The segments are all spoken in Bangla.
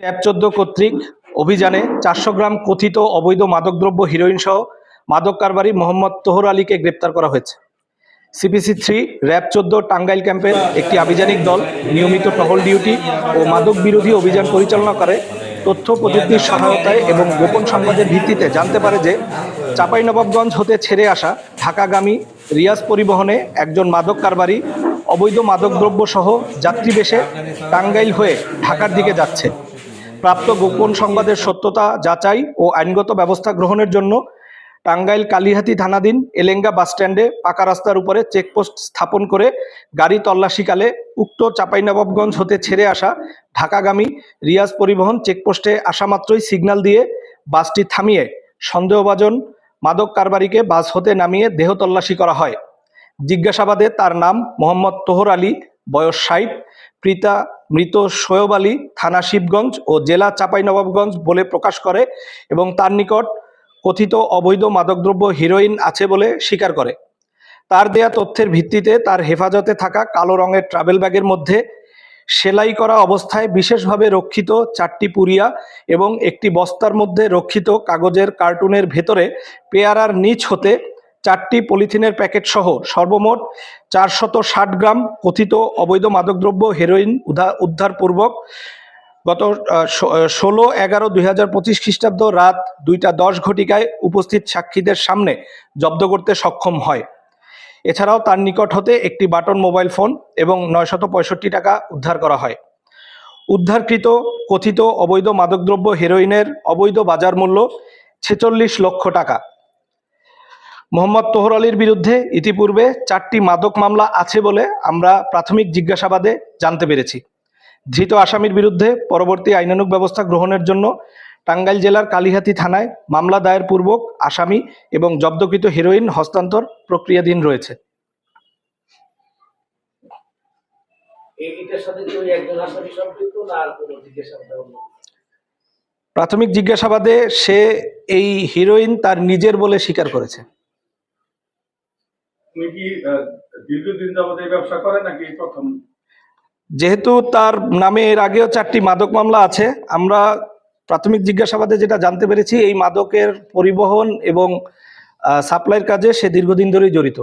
ট্যাব চোদ্দ কর্তৃক অভিযানে চারশো গ্রাম কথিত অবৈধ মাদকদ্রব্য হিরোইন সহ মাদক কারবারি মোহাম্মদ তোহর আলীকে গ্রেপ্তার করা হয়েছে। সিপিসি থ্রি, র্যাব চোদ্দ, টাঙ্গাইল ক্যাম্পের একটি আভিযানিক দল নিয়মিত টহল ডিউটি ও মাদক বিরোধী অভিযান পরিচালনা করে। তথ্য প্রযুক্তির সহায়তায় এবং গোপন সংবাদের ভিত্তিতে জানতে পারে যে চাঁপাইনবাবগঞ্জ হতে ছেড়ে আসা ঢাকাগামী রিয়াজ পরিবহনে একজন মাদক কারবারি অবৈধ মাদকদ্রব্য সহ যাত্রী বেশে টাঙ্গাইল হয়ে ঢাকার দিকে যাচ্ছে। প্রাপ্ত গোপন সংবাদের সত্যতা যাচাই ও আইনগত ব্যবস্থা গ্রহণের জন্য টাঙ্গাইল কালিহাতি থানাধীন এলেঙ্গা বাসস্ট্যান্ডে পাকা রাস্তার উপরে চেকপোস্ট স্থাপন করে গাড়ি তল্লাশিকালে উক্ত চাঁপাইনবাবগঞ্জ হতে ছেড়ে আসা ঢাকাগামী রিয়াজ পরিবহন চেকপোস্টে আসা মাত্রই সিগন্যাল দিয়ে বাসটি থামিয়ে সন্দেহভাজন মাদক কারবারিকে বাস হতে নামিয়ে দেহ তল্লাশি করা হয়। জিজ্ঞাসাবাদে তার নাম মোহাম্মদ তোহর আলী বয়স ষাট, পিতা মৃত শোয়েব আলী থানা শিবগঞ্জ ও জেলা চাঁপাইনবাবগঞ্জ বলে প্রকাশ করে এবং তার নিকট কথিত অবৈধ মাদকদ্রব্য হিরোইন আছে বলে স্বীকার করে। তার দেয়া তথ্যের ভিত্তিতে তার হেফাজতে থাকা কালো রঙের ট্রাভেল ব্যাগের মধ্যে সেলাই করা অবস্থায় বিশেষভাবে রক্ষিত চারটি পুরিয়া এবং একটি বস্তার মধ্যে রক্ষিত কাগজের কার্টুনের ভেতরে পেয়ারার নিচ হতে চারটি পলিথিনের প্যাকেট সহ সর্বমোট চারশত ষাট গ্রাম কথিত অবৈধ মাদকদ্রব্য, হেরোইন উদ্ধার উদ্ধারপূর্বক গত ষোলো এগারো দুই হাজার পঁচিশ খ্রিস্টাব্দ রাত দুইটা দশ ঘটিকায় উপস্থিত সাক্ষীদের সামনে জব্দ করতে সক্ষম হয়। এছাড়াও তার নিকট হতে একটি বাটন মোবাইল ফোন এবং নয়শত পঁয়ষট্টি টাকা উদ্ধার করা হয়। উদ্ধারকৃত কথিত অবৈধ মাদকদ্রব্য, হেরোইনের অবৈধ বাজার মূল্য ছেচল্লিশ লক্ষ টাকা। মোহাম্মদ তোহর আলীর বিরুদ্ধে ইতিপূর্বে চারটি মাদক মামলা আছে বলে আমরা প্রাথমিক জিজ্ঞাসাবাদে জানতে পেরেছি। ধৃত আসামির বিরুদ্ধে পরবর্তী আইনানুগ ব্যবস্থা গ্রহণের জন্য টাঙ্গাইল জেলার কালিহাতি থানায় মামলা দায়ের পূর্বক আসামি এবং জব্দকৃত হেরোইন হস্তান্তর প্রক্রিয়াধীন রয়েছে। প্রাথমিক জিজ্ঞাসাবাদে সে এই হিরোইন তার নিজের বলে স্বীকার করেছে। কি দীর্ঘদিন যাবত এই ব্যবসা করে নাকি প্রথম? যেহেতু তার নামে এর আগেও চারটি মাদক মামলা আছে আমরা প্রাথমিক জিজ্ঞাসাবাদে যেটা জানতে পেরেছি এই মাদকের পরিবহন এবং সাপ্লাইয়ের কাজে সে দীর্ঘদিন ধরেই জড়িত।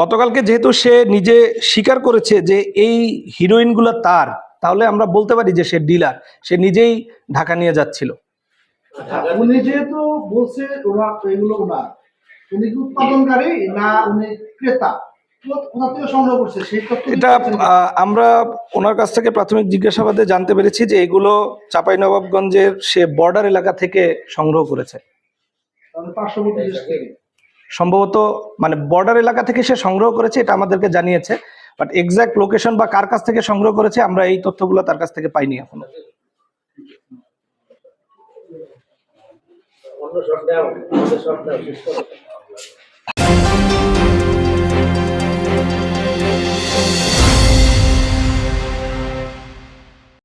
গতকালকে যেহেতু সে নিজে স্বীকার করেছে যে এই হিরোইনগুলো তার তাহলে আমরা বলতে পারি যে সে ডিলার সে নিজেই ঢাকা নিয়ে যাচ্ছিল। উনি যেহেতু বলছে ওরা এগুলো ওনার উনি কি উৎপাদনকারী না উনি ক্রেতা? এটা আমরা ওনার কাছ থেকে প্রাথমিক জিজ্ঞাসাবাদে জানতে পেরেছি যে এগুলো চাঁপাইনবাবগঞ্জের সে বর্ডার এলাকা থেকে সংগ্রহ করেছে। সম্ভবত মানে বর্ডার এলাকা থেকে সে সংগ্রহ করেছে এটা আমাদেরকে জানিয়েছে। বাট এক্সাক্ট লোকেশন বা কার কাছ থেকে সংগ্রহ করেছে আমরা এই তথ্যগুলো তার কাছ থেকে পাইনি এখনও। অন্য সব নেওয়া অন্য সব নেওয়া শেষ করো।